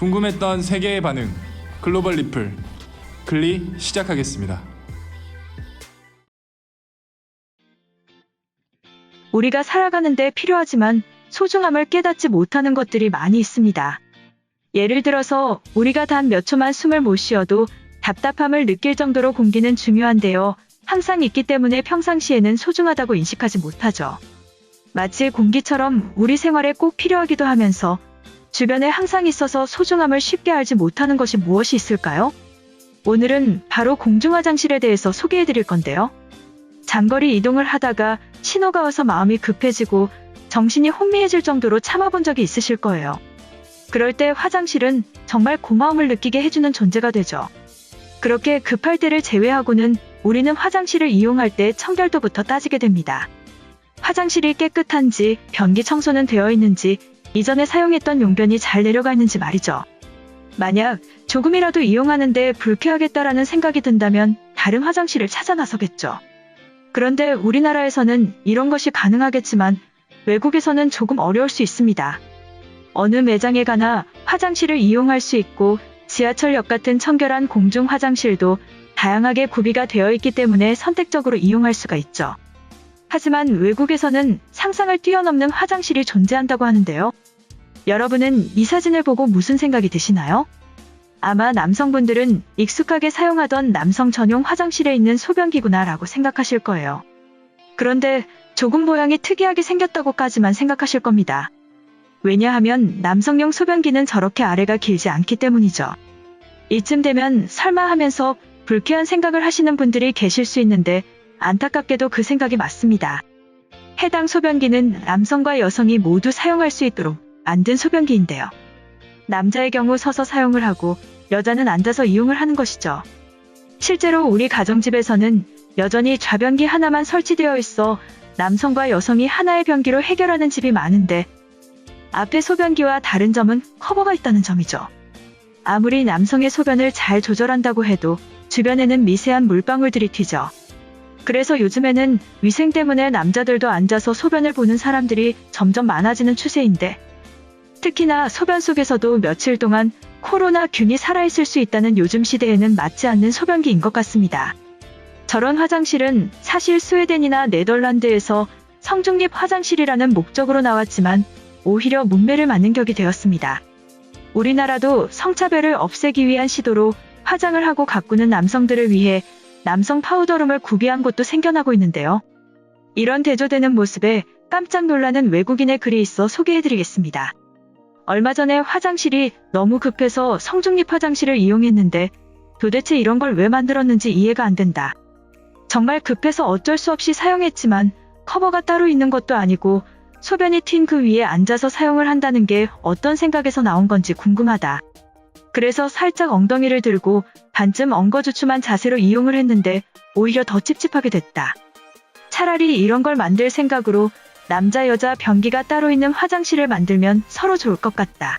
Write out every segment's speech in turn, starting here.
궁금했던 세계의 반응 글로벌 리플 글리 시작하겠습니다. 우리가 살아가는데 필요하지만 소중함을 깨닫지 못하는 것들이 많이 있습니다. 예를 들어서 우리가 단 몇 초만 숨을 못 쉬어도 답답함을 느낄 정도로 공기는 중요한데요. 항상 있기 때문에 평상시에는 소중하다고 인식하지 못하죠. 마치 공기처럼 우리 생활에 꼭 필요하기도 하면서 주변에 항상 있어서 소중함을 쉽게 알지 못하는 것이 무엇이 있을까요? 오늘은 바로 공중화장실에 대해서 소개해 드릴 건데요. 장거리 이동을 하다가 신호가 와서 마음이 급해지고 정신이 혼미해질 정도로 참아본 적이 있으실 거예요. 그럴 때 화장실은 정말 고마움을 느끼게 해주는 존재가 되죠. 그렇게 급할 때를 제외하고는 우리는 화장실을 이용할 때 청결도부터 따지게 됩니다. 화장실이 깨끗한지, 변기 청소는 되어 있는지, 이전에 사용했던 용변이 잘 내려가 있는지 말이죠. 만약 조금이라도 이용하는데 불쾌하겠다라는 생각이 든다면 다른 화장실을 찾아 나서겠죠. 그런데 우리나라에서는 이런 것이 가능하겠지만 외국에서는 조금 어려울 수 있습니다. 어느 매장에 가나 화장실을 이용할 수 있고 지하철역 같은 청결한 공중 화장실도 다양하게 구비가 되어 있기 때문에 선택적으로 이용할 수가 있죠. 하지만 외국에서는 상상을 뛰어넘는 화장실이 존재한다고 하는데요. 여러분은 이 사진을 보고 무슨 생각이 드시나요? 아마 남성분들은 익숙하게 사용하던 남성 전용 화장실에 있는 소변기구나 라고 생각하실 거예요. 그런데 조금 모양이 특이하게 생겼다고까지만 생각하실 겁니다. 왜냐하면 남성용 소변기는 저렇게 아래가 길지 않기 때문이죠. 이쯤 되면 설마 하면서 불쾌한 생각을 하시는 분들이 계실 수 있는데 안타깝게도 그 생각이 맞습니다. 해당 소변기는 남성과 여성이 모두 사용할 수 있도록 만든 소변기인데요. 남자의 경우 서서 사용을 하고 여자는 앉아서 이용을 하는 것이죠. 실제로 우리 가정집에서는 여전히 좌변기 하나만 설치되어 있어 남성과 여성이 하나의 변기로 해결하는 집이 많은데 앞에 소변기와 다른 점은 커버가 있다는 점이죠. 아무리 남성의 소변을 잘 조절한다고 해도 주변에는 미세한 물방울들이 튀죠. 그래서 요즘에는 위생 때문에 남자들도 앉아서 소변을 보는 사람들이 점점 많아지는 추세인데 특히나 소변 속에서도 며칠 동안 코로나 균이 살아있을 수 있다는 요즘 시대에는 맞지 않는 소변기인 것 같습니다. 저런 화장실은 사실 스웨덴이나 네덜란드에서 성중립 화장실이라는 목적으로 나왔지만 오히려 문매를 맞는 격이 되었습니다. 우리나라도 성차별을 없애기 위한 시도로 화장을 하고 가꾸는 남성들을 위해 남성 파우더룸을 구비한 곳도 생겨나고 있는데요. 이런 대조되는 모습에 깜짝 놀라는 외국인의 글이 있어 소개해드리겠습니다. 얼마 전에 화장실이 너무 급해서 성중립 화장실을 이용했는데 도대체 이런 걸 왜 만들었는지 이해가 안 된다. 정말 급해서 어쩔 수 없이 사용했지만 커버가 따로 있는 것도 아니고 소변이 튄 그 위에 앉아서 사용을 한다는 게 어떤 생각에서 나온 건지 궁금하다. 그래서 살짝 엉덩이를 들고 반쯤 엉거주춤한 자세로 이용을 했는데 오히려 더 찝찝하게 됐다. 차라리 이런 걸 만들 생각으로 남자 여자 변기가 따로 있는 화장실을 만들면 서로 좋을 것 같다.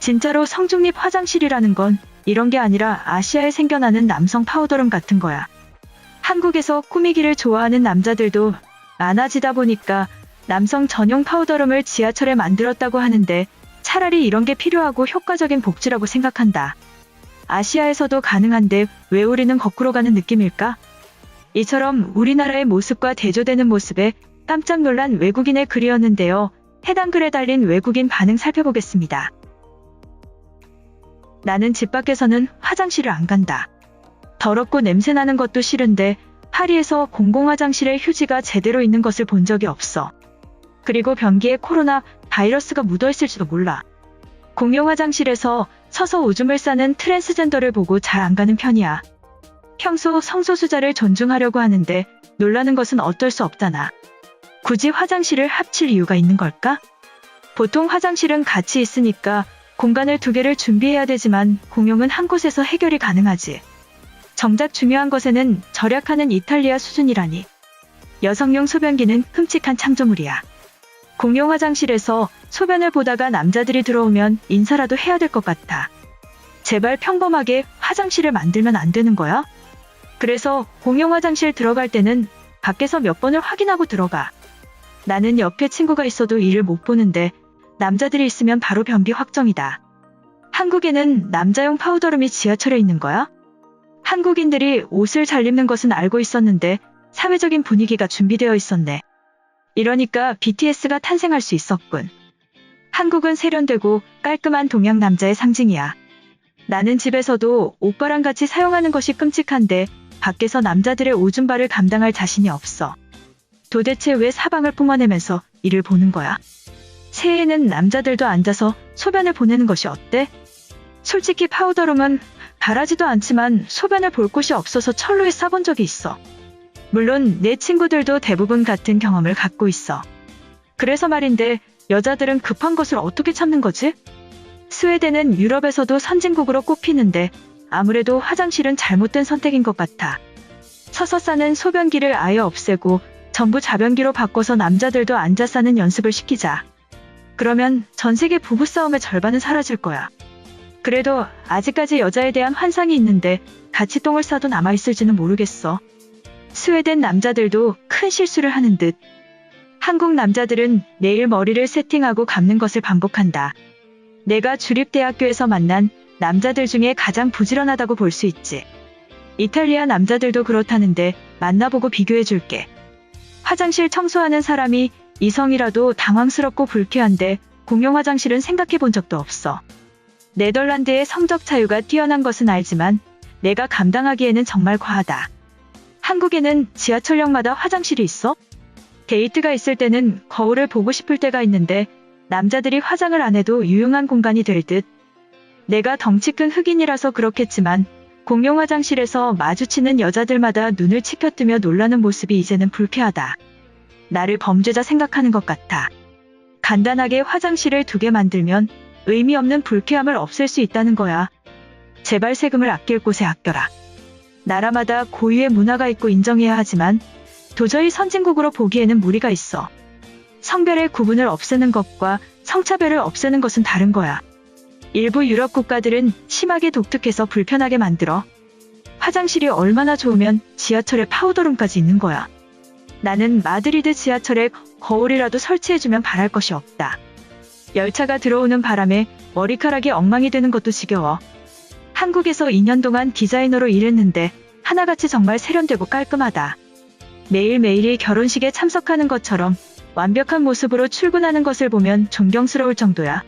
진짜로 성중립 화장실이라는 건 이런 게 아니라 아시아에 생겨나는 남성 파우더룸 같은 거야. 한국에서 꾸미기를 좋아하는 남자들도 많아지다 보니까 남성 전용 파우더룸을 지하철에 만들었다고 하는데 차라리 이런 게 필요하고 효과적인 복지라고 생각한다. 아시아에서도 가능한데 왜 우리는 거꾸로 가는 느낌일까? 이처럼 우리나라의 모습과 대조되는 모습에 깜짝 놀란 외국인의 글이었는데요. 해당 글에 달린 외국인 반응 살펴보겠습니다. 나는 집 밖에서는 화장실을 안 간다. 더럽고 냄새나는 것도 싫은데 파리에서 공공화장실에 휴지가 제대로 있는 것을 본 적이 없어. 그리고 변기에 코로나 바이러스가 묻어있을지도 몰라. 공용 화장실에서 서서 오줌을 싸는 트랜스젠더를 보고 잘 안 가는 편이야. 평소 성소수자를 존중하려고 하는데 놀라는 것은 어쩔 수 없잖아. 굳이 화장실을 합칠 이유가 있는 걸까? 보통 화장실은 같이 있으니까 공간을 두 개를 준비해야 되지만 공용은 한 곳에서 해결이 가능하지. 정작 중요한 것에는 절약하는 이탈리아 수준이라니. 여성용 소변기는 끔찍한 창조물이야. 공용 화장실에서 소변을 보다가 남자들이 들어오면 인사라도 해야 될 것 같아. 제발 평범하게 화장실을 만들면 안 되는 거야? 그래서 공용 화장실 들어갈 때는 밖에서 몇 번을 확인하고 들어가. 나는 옆에 친구가 있어도 이를 못 보는데 남자들이 있으면 바로 변비 확정이다. 한국에는 남자용 파우더룸이 지하철에 있는 거야? 한국인들이 옷을 잘 입는 것은 알고 있었는데 사회적인 분위기가 준비되어 있었네. 이러니까 BTS가 탄생할 수 있었군. 한국은 세련되고 깔끔한 동양 남자의 상징이야. 나는 집에서도 오빠랑 같이 사용하는 것이 끔찍한데 밖에서 남자들의 오줌발을 감당할 자신이 없어. 도대체 왜 사방을 뿜어내면서 이를 보는 거야? 새해에는 남자들도 앉아서 소변을 보내는 것이 어때? 솔직히 파우더룸은 바라지도 않지만 소변을 볼 곳이 없어서 철로에 싸본 적이 있어. 물론 내 친구들도 대부분 같은 경험을 갖고 있어. 그래서 말인데 여자들은 급한 것을 어떻게 참는 거지? 스웨덴은 유럽에서도 선진국으로 꼽히는데 아무래도 화장실은 잘못된 선택인 것 같아. 서서 싸는 소변기를 아예 없애고 전부 자변기로 바꿔서 남자들도 앉아 싸는 연습을 시키자. 그러면 전 세계 부부싸움의 절반은 사라질 거야. 그래도 아직까지 여자에 대한 환상이 있는데 같이 똥을 싸도 남아있을지는 모르겠어. 스웨덴 남자들도 큰 실수를 하는 듯. 한국 남자들은 내일 머리를 세팅하고 감는 것을 반복한다. 내가 주립대학교에서 만난 남자들 중에 가장 부지런하다고 볼 수 있지. 이탈리아 남자들도 그렇다는데 만나보고 비교해줄게. 화장실 청소하는 사람이 이성이라도 당황스럽고 불쾌한데 공용 화장실은 생각해 본 적도 없어. 네덜란드의 성적 차유가 뛰어난 것은 알지만 내가 감당하기에는 정말 과하다. 한국에는 지하철역마다 화장실이 있어? 데이트가 있을 때는 거울을 보고 싶을 때가 있는데 남자들이 화장을 안 해도 유용한 공간이 될 듯. 내가 덩치 큰 흑인이라서 그렇겠지만 공용 화장실에서 마주치는 여자들마다 눈을 치켜뜨며 놀라는 모습이 이제는 불쾌하다. 나를 범죄자 생각하는 것 같아. 간단하게 화장실을 두 개 만들면 의미 없는 불쾌함을 없앨 수 있다는 거야. 제발 세금을 아낄 곳에 아껴라. 나라마다 고유의 문화가 있고 인정해야 하지만 도저히 선진국으로 보기에는 무리가 있어. 성별의 구분을 없애는 것과 성차별을 없애는 것은 다른 거야. 일부 유럽 국가들은 심하게 독특해서 불편하게 만들어. 화장실이 얼마나 좋으면 지하철에 파우더룸까지 있는 거야. 나는 마드리드 지하철에 거울이라도 설치해주면 바랄 것이 없다. 열차가 들어오는 바람에 머리카락이 엉망이 되는 것도 지겨워. 한국에서 2년 동안 디자이너로 일했는데 하나같이 정말 세련되고 깔끔하다. 매일매일이 결혼식에 참석하는 것처럼 완벽한 모습으로 출근하는 것을 보면 존경스러울 정도야.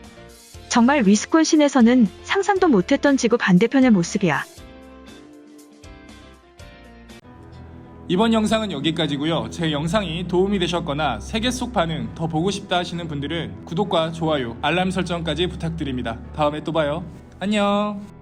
정말 위스콘신에서는 상상도 못했던 지구 반대편의 모습이야. 이번 영상은 여기까지고요. 제 영상이 도움이 되셨거나 세계 속 반응 더 보고 싶다 하시는 분들은 구독과 좋아요, 알람 설정까지 부탁드립니다. 다음에 또 봐요. 안녕.